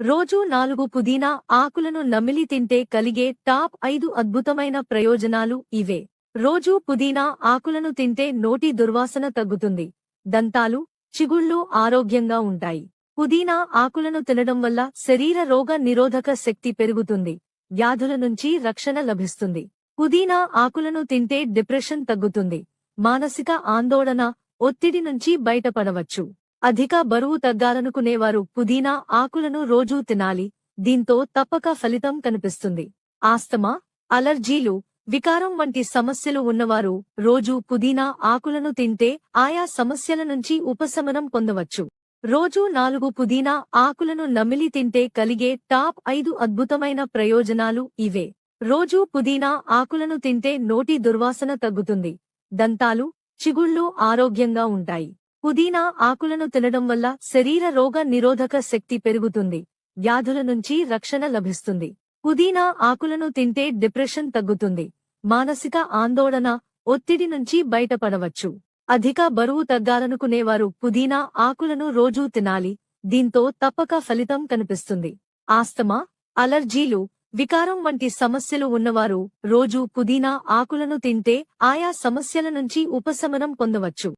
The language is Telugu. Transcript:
రోజూ నాలుగు పుదీనా ఆకులను నమిలి తింటే కలిగే టాప్ ఐదు అద్భుతమైన ప్రయోజనాలు ఇవే. రోజూ పుదీనా ఆకులను తింటే నోటి దుర్వాసన తగ్గుతుంది. దంతాలు చిగుళ్ళు ఆరోగ్యంగా ఉంటాయి. పుదీనా ఆకులను తినడం వల్ల శరీర రోగ నిరోధక శక్తి పెరుగుతుంది. వ్యాధుల నుంచి రక్షణ లభిస్తుంది. పుదీనా ఆకులను తింటే డిప్రెషన్ తగ్గుతుంది. మానసిక ఆందోళన ఒత్తిడి నుంచి బయటపడవచ్చు. అధిక బరువు తగ్గాలనుకునేవారు పుదీనా ఆకులను రోజూ తినాలి. దీంతో తప్పక ఫలితం కనిపిస్తుంది. ఆస్తమా అలర్జీలు వికారం వంటి సమస్యలు ఉన్నవారు రోజూ పుదీనా ఆకులను తింటే ఆయా సమస్యల నుంచి ఉపశమనం పొందవచ్చు. రోజూ నాలుగు పుదీనా ఆకులను నమిలి తింటే కలిగే టాప్ ఐదు అద్భుతమైన ప్రయోజనాలు ఇవే. రోజూ పుదీనా ఆకులను తింటే నోటి దుర్వాసన తగ్గుతుంది. దంతాలు చిగుళ్ళు ఆరోగ్యంగా ఉంటాయి. పుదీనా ఆకులను తినడం వల్ల శరీర రోగ నిరోధక శక్తి పెరుగుతుంది వ్యాధుల నుంచి రక్షణ లభిస్తుంది. పుదీనా ఆకులను తింటే డిప్రెషన్ తగ్గుతుంది మానసిక ఆందోళన ఒత్తిడి నుంచి బయటపడవచ్చు. అధిక బరువు తగ్గాలనుకునేవారు పుదీనా ఆకులను రోజూ తినాలి దీంతో తప్పక ఫలితం కనిపిస్తుంది. ఆస్తమా అలర్జీలు వికారం వంటి సమస్యలు ఉన్నవారు రోజూ పుదీనా ఆకులను తింటే ఆయా సమస్యల నుంచి ఉపశమనం పొందవచ్చు.